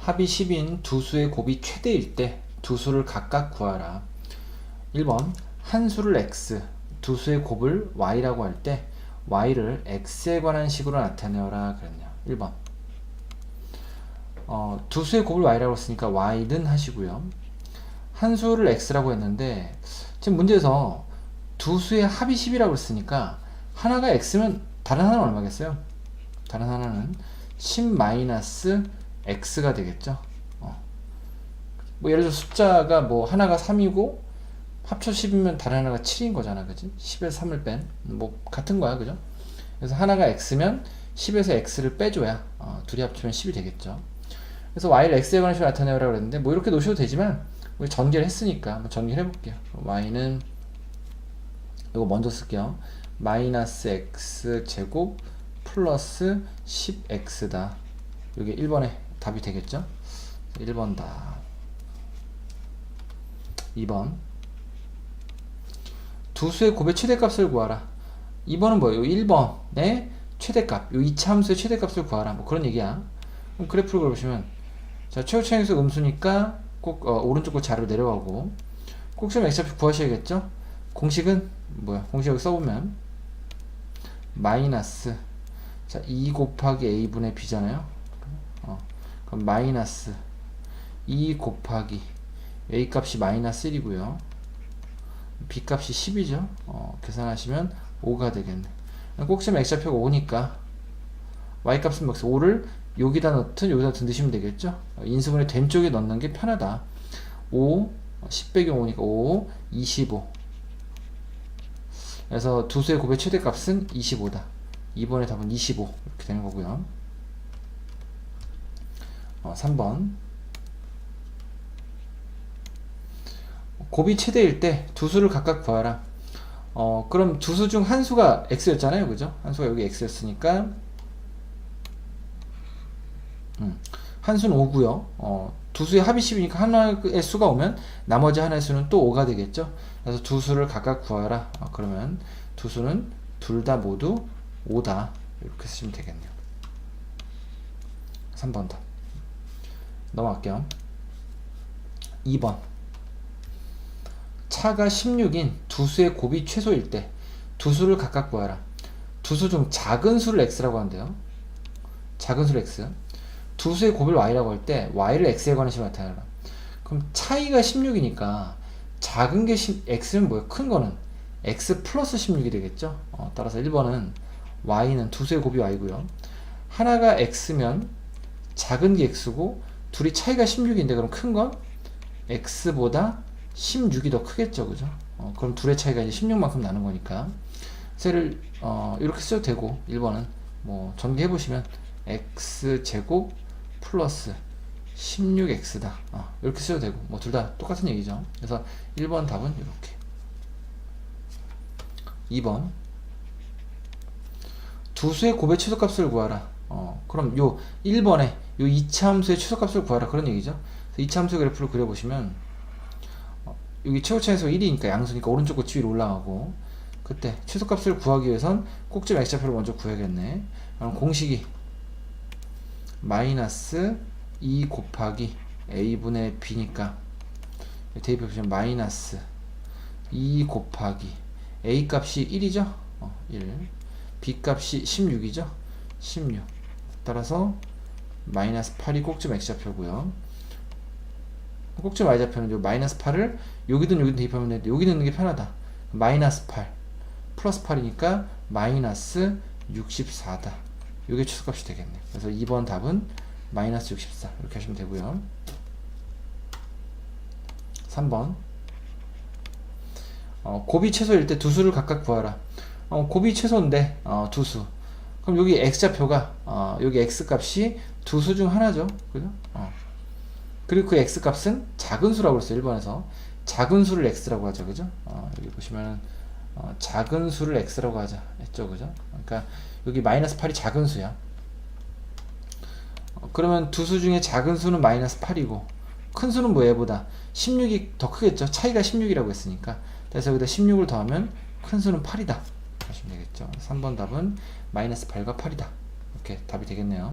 합이 10인 두 수의 곱이 최대일 때 두 수를 각각 구하라. 1번 한 수를 x, 두 수의 곱을 y라고 할 때 y를 x에 관한 식으로 나타내어라 그랬네요. 1번 어, 두 수의 곱을 y라고 했으니까 y는 하시고요. 한 수를 x라고 했는데 지금 문제에서 두 수의 합이 10이라고 했으니까 하나가 x면 다른 하나는 얼마겠어요? 다른 하나는 10 마이너스 x가 되겠죠. 어. 뭐 예를 들어 숫자가 뭐 하나가 3이고 합쳐 10이면 다른 하나가 7인 거잖아, 그지? 10에서 3을 뺀, 뭐 같은 거야, 그죠? 그래서 하나가 x면 10에서 x를 빼줘야 어, 둘이 합치면 10이 되겠죠. 그래서 y를 x에 관한 식으로 나타내라고 그랬는데 뭐 이렇게 놓으셔도 되지만 우리 전개를 했으니까 한번 전개를 해볼게요. y는 이거 먼저 쓸게요. 마이너스 x 제곱 플러스 10x다. 이게 1번에 답이 되겠죠? 1번 답. 2번. 두 수의 곱의 최대값을 구하라. 2번은 뭐예요? 1번의 최대값. 요 이차 함수의 최대값을 구하라. 뭐 그런 얘기야. 그럼 그래프를 그려보시면 자, 최고 차항수 음수니까 꼭 어, 오른쪽 거 자료 내려가고 꼭지점 x좌표 구하셔야겠죠? 공식은 뭐야? 공식 여기 써보면 마이너스 자, 2 곱하기 a분의 b잖아요. 어, 그럼 마이너스 2 곱하기 a 값이 마이너스 1이고요. b 값이 10이죠. 어, 계산하시면 5가 되겠네. 꼭지점 x좌표가 5니까 y 값은 몇 5를 여기다 넣든 여기다 넣으시면 되겠죠. 어, 인수분해 된 쪽에 넣는 게 편하다. 5, 10 빼기 5니까 5, 25. 그래서 두 수의 곱의 최대값은 25다. 2번의 답은 25 이렇게 되는 거고요. 어, 3번 곱이 최대일 때 두 수를 각각 구하라. 어, 그럼 두 수 중 한 수가 x였잖아요, 그죠? 한 수가 여기 x였으니까 음, 한 수는 5고요. 어, 두 수의 합이 10이니까 하나의 수가 오면 나머지 하나의 수는 또 5가 되겠죠. 그래서 두 수를 각각 구하라. 어, 그러면 두 수는 둘 다 모두 5다. 이렇게 쓰시면 되겠네요. 3번 답. 넘어갈게요. 2번. 차가 16인 두 수의 곱이 최소일 때 두 수를 각각 구하라. 두 수 중 작은 수를 x라고 한대요. 작은 수를 x. 두 수의 곱을 y라고 할 때 y를 x에 식으로 나타내라. 그럼 차이가 16이니까 작은 게 10, x는 뭐예요? 큰 거는 x 플러스 16이 되겠죠? 어, 따라서 1번은 y는 두 수의 곱이 y고요. 하나가 x면 작은 게 x고 둘이 차이가 16인데 그럼 큰 건 x보다 16이 더 크겠죠, 그죠? 어, 그럼 둘의 차이가 이제 16만큼 나는 거니까 셀을 어, 이렇게 써도 되고 1번은 뭐 전개해 보시면 x 제곱 플러스 16x다. 어, 이렇게 써도 되고 뭐 둘 다 똑같은 얘기죠. 그래서 1번 답은 이렇게. 2번 두 수의 곱의 최소값을 구하라. 어, 그럼 요 1번에 요 2차 함수의 최소값을 구하라 그런 얘기죠. 2차 함수의 그래프를 그려보시면 어, 여기 최고차에서 1이니까 양수니까 오른쪽 끝이 위로 올라가고 그때 최소값을 구하기 위해선 꼭지 x좌표를 먼저 구해야겠네. 그럼 공식이 마이너스 2 곱하기 a분의 b니까 대입해 보시면 마이너스 2 곱하기 a 값이 1이죠? 어, 1 b 값이 16이죠? 16 따라서 마이너스 8이 꼭지점 x좌표고요. 꼭지점 y좌표는 요 마이너스 8을 여기든 여기든 대입하면 되는데 여기 넣는 게 편하다. 마이너스 8 플러스 8이니까 마이너스 64다. 이게 최소값이 되겠네. 그래서 2번 답은 마이너스 64 이렇게 하시면 되고요. 3번. 어, 곱이 최소일 때 두 수를 각각 구하라. 어, 곱이 최소인데 어, 두 수. 그럼 여기 x좌표가 어, 여기 x 값이 두 수 중 하나죠. 그죠? 어. 그리고 그 x 값은 작은 수라고 그랬어요. 1번에서. 작은 수를 x라고 하죠. 그죠? 어, 여기 보시면 어, 작은 수를 x라고 하자 했죠. 그죠? 그러니까 여기 마이너스 8이 작은 수야. 어, 그러면 두 수 중에 작은 수는 마이너스 8이고 큰 수는 뭐 얘보다 16이 더 크겠죠. 차이가 16이라고 했으니까. 그래서 여기다 16을 더하면 큰 수는 8이다. 하시면 되겠죠. 3번 답은 마이너스 8과 8이다. 이렇게 답이 되겠네요.